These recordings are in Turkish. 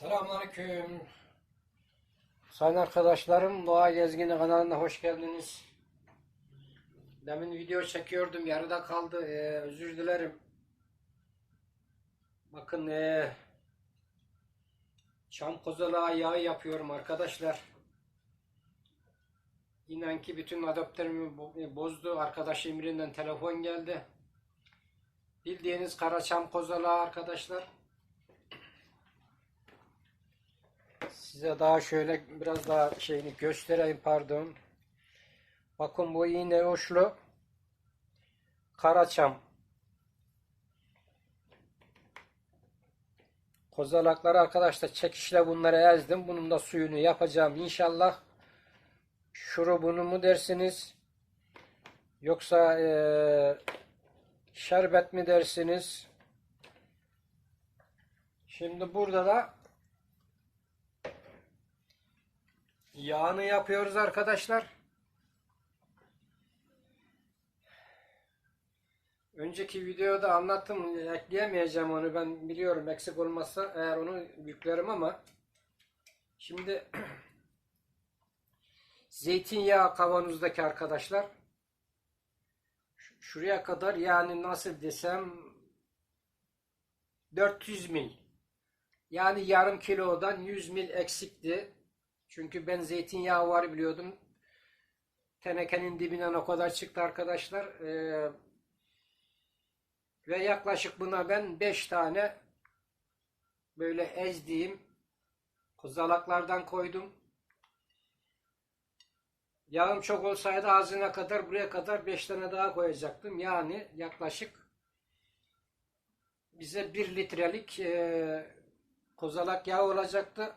Selamünaleyküm. Sayın arkadaşlarım, Doğa Gezgini kanalına hoş geldiniz. Demin video çekiyordum, yarıda kaldı. Ee, özür dilerim. Bakın, ee, çam kozalağı yağı yapıyorum arkadaşlar. İnan ki bütün adaptörümü bo- bozdu. Arkadaşım birinden telefon geldi. Bildiğiniz kara çam kozalağı arkadaşlar. Size daha şöyle biraz daha şeyini göstereyim pardon. Bakın bu iğne uçlu karaçam. Kozalakları arkadaşlar çekişle bunları ezdim. Bunun da suyunu yapacağım inşallah. Şurubunu mu dersiniz? Yoksa eee, şerbet mi dersiniz? Şimdi burada da Yağını yapıyoruz arkadaşlar. Önceki videoda anlattım. Ekleyemeyeceğim onu ben biliyorum. Eksik olmazsa eğer onu yüklerim ama şimdi zeytinyağı kavanozdaki arkadaşlar şuraya kadar yani nasıl desem 400 mil yani yarım kilodan 100 mil eksikti. Çünkü ben zeytinyağı var biliyordum. Tenekenin dibinden o kadar çıktı arkadaşlar. Ee, ve yaklaşık buna ben 5 tane böyle ezdiğim kozalaklardan koydum. Yağım çok olsaydı ağzına kadar buraya kadar 5 tane daha koyacaktım. Yani yaklaşık bize 1 litrelik e, kozalak yağı olacaktı.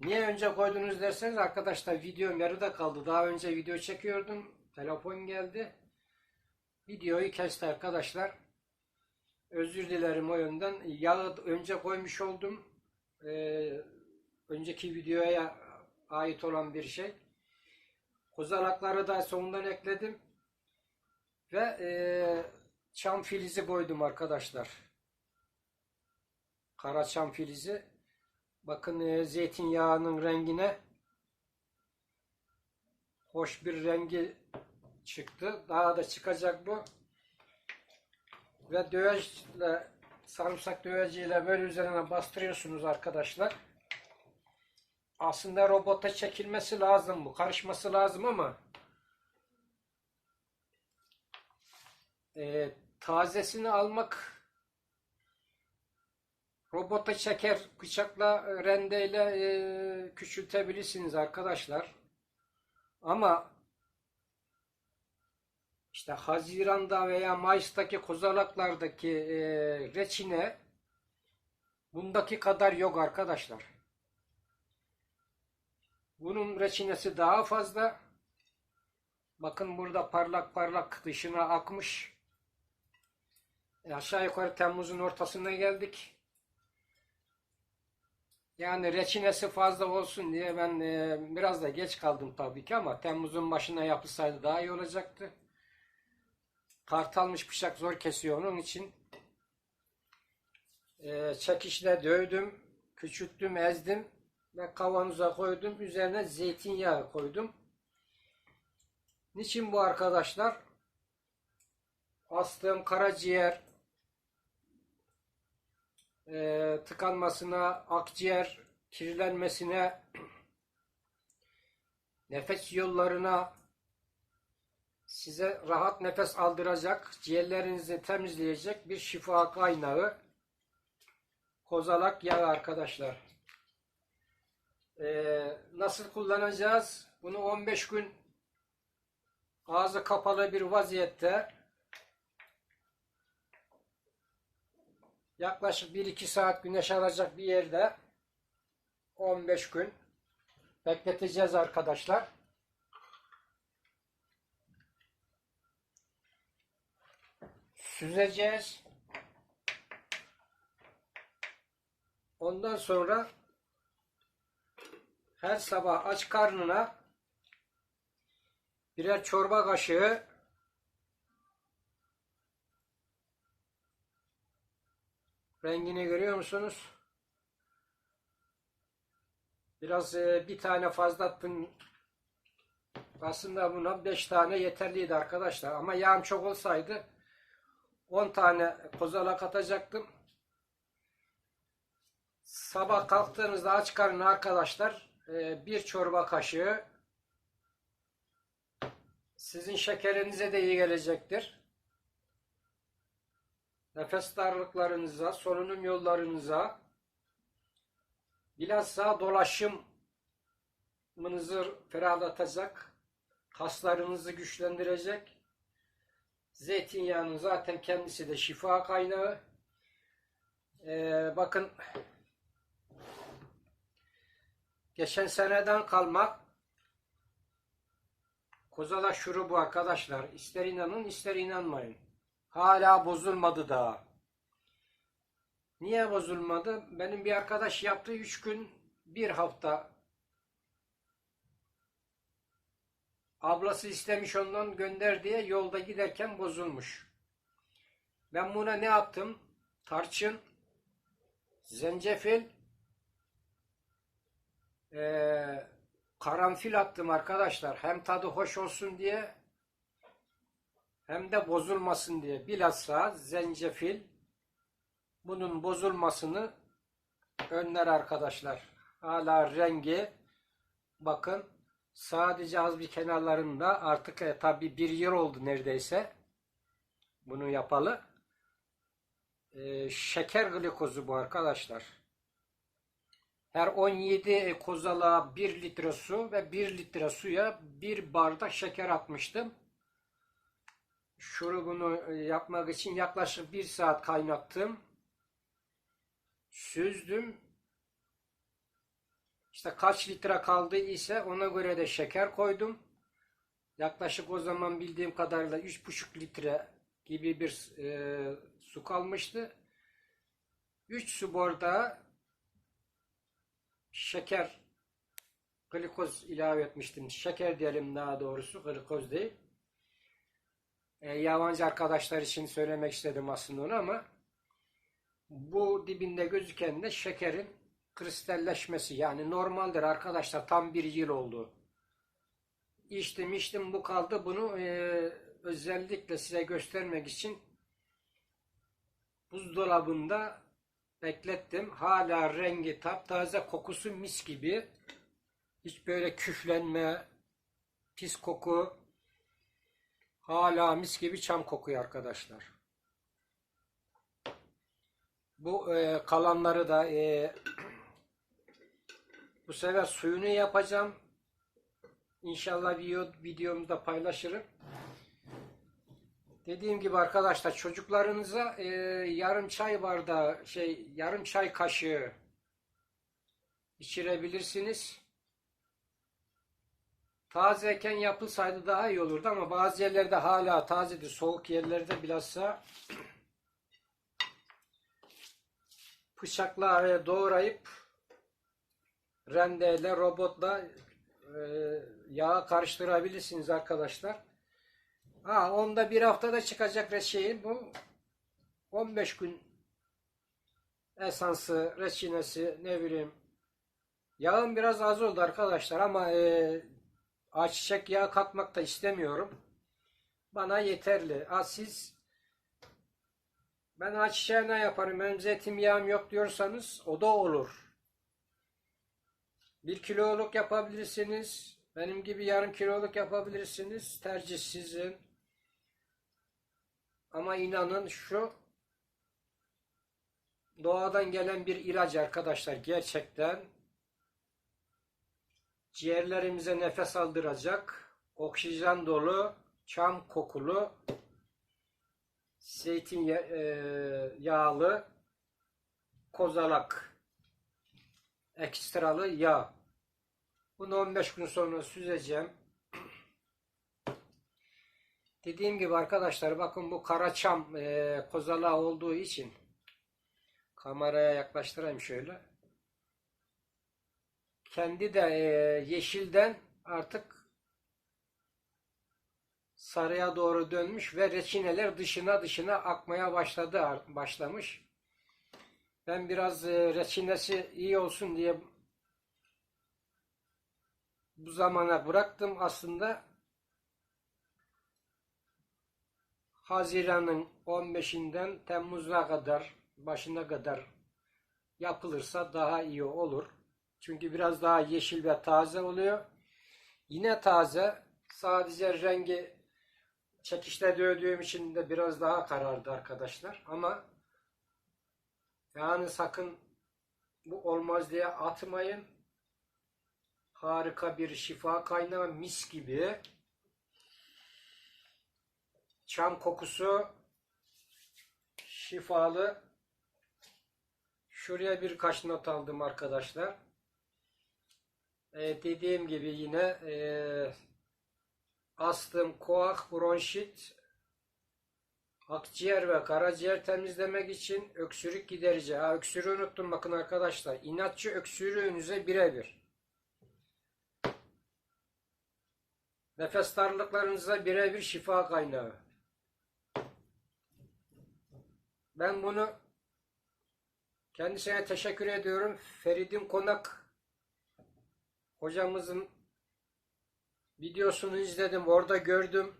Niye önce koydunuz derseniz arkadaşlar videom yarıda kaldı. Daha önce video çekiyordum. Telefon geldi. Videoyu kesti arkadaşlar. Özür dilerim o yönden. Yağı önce koymuş oldum. Ee, önceki videoya ait olan bir şey. Kozalakları da sonundan ekledim. Ve e, çam filizi koydum arkadaşlar. Kara çam filizi. Bakın e, zeytinyağının rengine hoş bir rengi çıktı. Daha da çıkacak bu. Ve dövecle sarımsak döveciyle böyle üzerine bastırıyorsunuz arkadaşlar. Aslında robota çekilmesi lazım bu. Karışması lazım ama e, tazesini almak Robota çeker, bıçakla, e, rendeyle e, küçültebilirsiniz arkadaşlar. Ama işte Haziran'da veya Mayıs'taki kozalaklardaki e, reçine bundaki kadar yok arkadaşlar. Bunun reçinesi daha fazla. Bakın burada parlak parlak dışına akmış. E, aşağı yukarı Temmuz'un ortasına geldik. Yani reçinesi fazla olsun diye ben e, biraz da geç kaldım tabii ki ama Temmuz'un başına yapılsaydı daha iyi olacaktı. Kartalmış bıçak zor kesiyor onun için. E, çekişle dövdüm, küçülttüm, ezdim ve kavanoza koydum. Üzerine zeytinyağı koydum. Niçin bu arkadaşlar? Astım, karaciğer, e, tıkanmasına, akciğer kirlenmesine, nefes yollarına size rahat nefes aldıracak, ciğerlerinizi temizleyecek bir şifa kaynağı kozalak yağı arkadaşlar. E, nasıl kullanacağız? Bunu 15 gün ağzı kapalı bir vaziyette yaklaşık 1-2 saat güneş alacak bir yerde 15 gün bekleteceğiz arkadaşlar. Süzeceğiz. Ondan sonra her sabah aç karnına birer çorba kaşığı Rengini görüyor musunuz? Biraz e, bir tane fazla aslında buna 5 tane yeterliydi arkadaşlar. Ama yağım çok olsaydı 10 tane kozalak atacaktım. Sabah kalktığınızda aç karnına arkadaşlar e, bir çorba kaşığı sizin şekerinize de iyi gelecektir. Nefes darlıklarınıza, solunum yollarınıza, bilhassa dolaşımınızı ferahlatacak, kaslarınızı güçlendirecek. Zeytinyağının zaten kendisi de şifa kaynağı. Ee, bakın geçen seneden kalma kozala şurubu arkadaşlar. İster inanın ister inanmayın. Hala bozulmadı daha. Niye bozulmadı? Benim bir arkadaş yaptı 3 gün bir hafta ablası istemiş ondan gönder diye yolda giderken bozulmuş. Ben buna ne yaptım? Tarçın, zencefil, eee, karanfil attım arkadaşlar. Hem tadı hoş olsun diye hem de bozulmasın diye. Bilhassa zencefil bunun bozulmasını önler arkadaşlar. Hala rengi bakın sadece az bir kenarlarında artık e, tabi bir yıl oldu neredeyse bunu yapalı. E, şeker glikozu bu arkadaşlar. Her 17 kozala 1 litre su ve 1 litre suya 1 bardak şeker atmıştım. Şurubunu yapmak için yaklaşık 1 saat kaynattım. Süzdüm. İşte kaç litre kaldı ise ona göre de şeker koydum. Yaklaşık o zaman bildiğim kadarıyla 3,5 litre gibi bir e, su kalmıştı. 3 su bardağı şeker glikoz ilave etmiştim. Şeker diyelim daha doğrusu glikoz değil. E, yabancı arkadaşlar için söylemek istedim aslında onu ama bu dibinde gözüken de şekerin kristalleşmesi yani normaldir arkadaşlar tam bir yıl oldu. İçtim içtim bu kaldı bunu e, özellikle size göstermek için buzdolabında beklettim. Hala rengi taptaze kokusu mis gibi. Hiç böyle küflenme, pis koku hala mis gibi çam kokuyor arkadaşlar. Bu e, kalanları da e, bu sefer suyunu yapacağım. İnşallah video, videomda paylaşırım. Dediğim gibi arkadaşlar çocuklarınıza e, yarım çay bardağı şey yarım çay kaşığı içirebilirsiniz. Tazeyken yapılsaydı daha iyi olurdu ama bazı yerlerde hala tazedir. Soğuk yerlerde bilhassa bıçakla doğrayıp rendeyle, robotla e, yağa karıştırabilirsiniz arkadaşlar. Ha, onda bir haftada çıkacak reçeyi bu 15 gün esansı, reçinesi ne bileyim yağım biraz az oldu arkadaşlar ama e, ayçiçek yağı katmak da istemiyorum. Bana yeterli. Ha, siz ben ayçiçeği ne yaparım benim zeytinyağım yok diyorsanız o da olur. Bir kiloluk yapabilirsiniz. Benim gibi yarım kiloluk yapabilirsiniz. Tercih sizin. Ama inanın şu doğadan gelen bir ilaç arkadaşlar. Gerçekten ciğerlerimize nefes aldıracak, oksijen dolu, çam kokulu, zeytin yağlı, kozalak, ekstralı yağ. Bunu 15 gün sonra süzeceğim. Dediğim gibi arkadaşlar bakın bu karaçam e, kozalağı olduğu için kameraya yaklaştırayım şöyle. Kendi de e, yeşilden artık sarıya doğru dönmüş ve reçineler dışına dışına akmaya başladı başlamış. Ben biraz e, reçinesi iyi olsun diye bu zamana bıraktım aslında Haziran'ın 15'inden Temmuz'a kadar başına kadar yapılırsa daha iyi olur. Çünkü biraz daha yeşil ve taze oluyor. Yine taze. Sadece rengi çekişte dövdüğüm için de biraz daha karardı arkadaşlar. Ama yani sakın bu olmaz diye atmayın. Harika bir şifa kaynağı mis gibi. Çam kokusu şifalı. Şuraya birkaç not aldım arkadaşlar. Ee, dediğim gibi yine e, astım, koak, bronşit, akciğer ve karaciğer temizlemek için öksürük giderici. Ha, öksürüğü unuttum bakın arkadaşlar. İnatçı öksürüğünüze birebir. Nefes darlıklarınıza birebir şifa kaynağı. Ben bunu kendisine teşekkür ediyorum. Feridun Konak hocamızın videosunu izledim. Orada gördüm.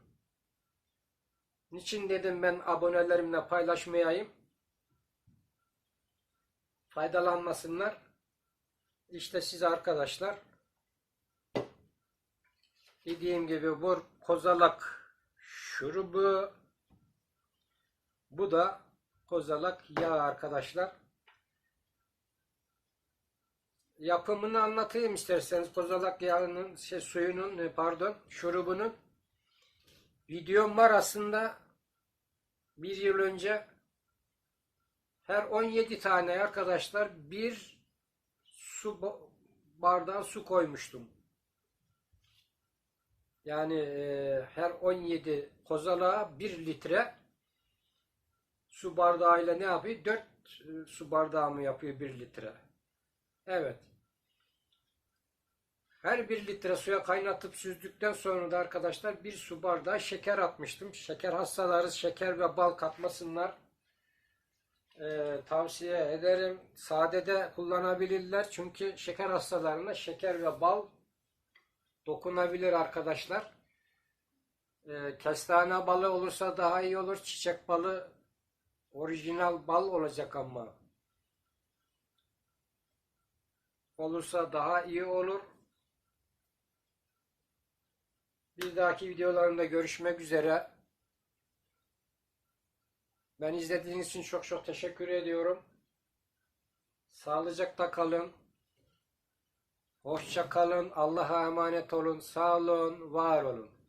Niçin dedim ben abonelerimle paylaşmayayım? Faydalanmasınlar. İşte siz arkadaşlar dediğim gibi bu kozalak şurubu bu da kozalak yağı arkadaşlar. Yapımını anlatayım isterseniz kozalak yağının şey, suyunun e, pardon şurubunun videom var aslında bir yıl önce her 17 tane arkadaşlar bir su ba- bardağı su koymuştum. Yani e, her 17 kozalağa 1 litre su bardağıyla ne yapıyor? 4 su bardağı mı yapıyor 1 litre? Evet. Her 1 litre suya kaynatıp süzdükten sonra da arkadaşlar bir su bardağı şeker atmıştım. Şeker hastaları şeker ve bal katmasınlar. Ee, tavsiye ederim. Sade de kullanabilirler. Çünkü şeker hastalarına şeker ve bal dokunabilir arkadaşlar. Ee, kestane balı olursa daha iyi olur. Çiçek balı orijinal bal olacak ama. Olursa daha iyi olur. Bir dahaki videolarımda görüşmek üzere. Ben izlediğiniz için çok çok teşekkür ediyorum. Sağlıcakla kalın. Hoşça kalın. Allah'a emanet olun. Sağ olun. Var olun.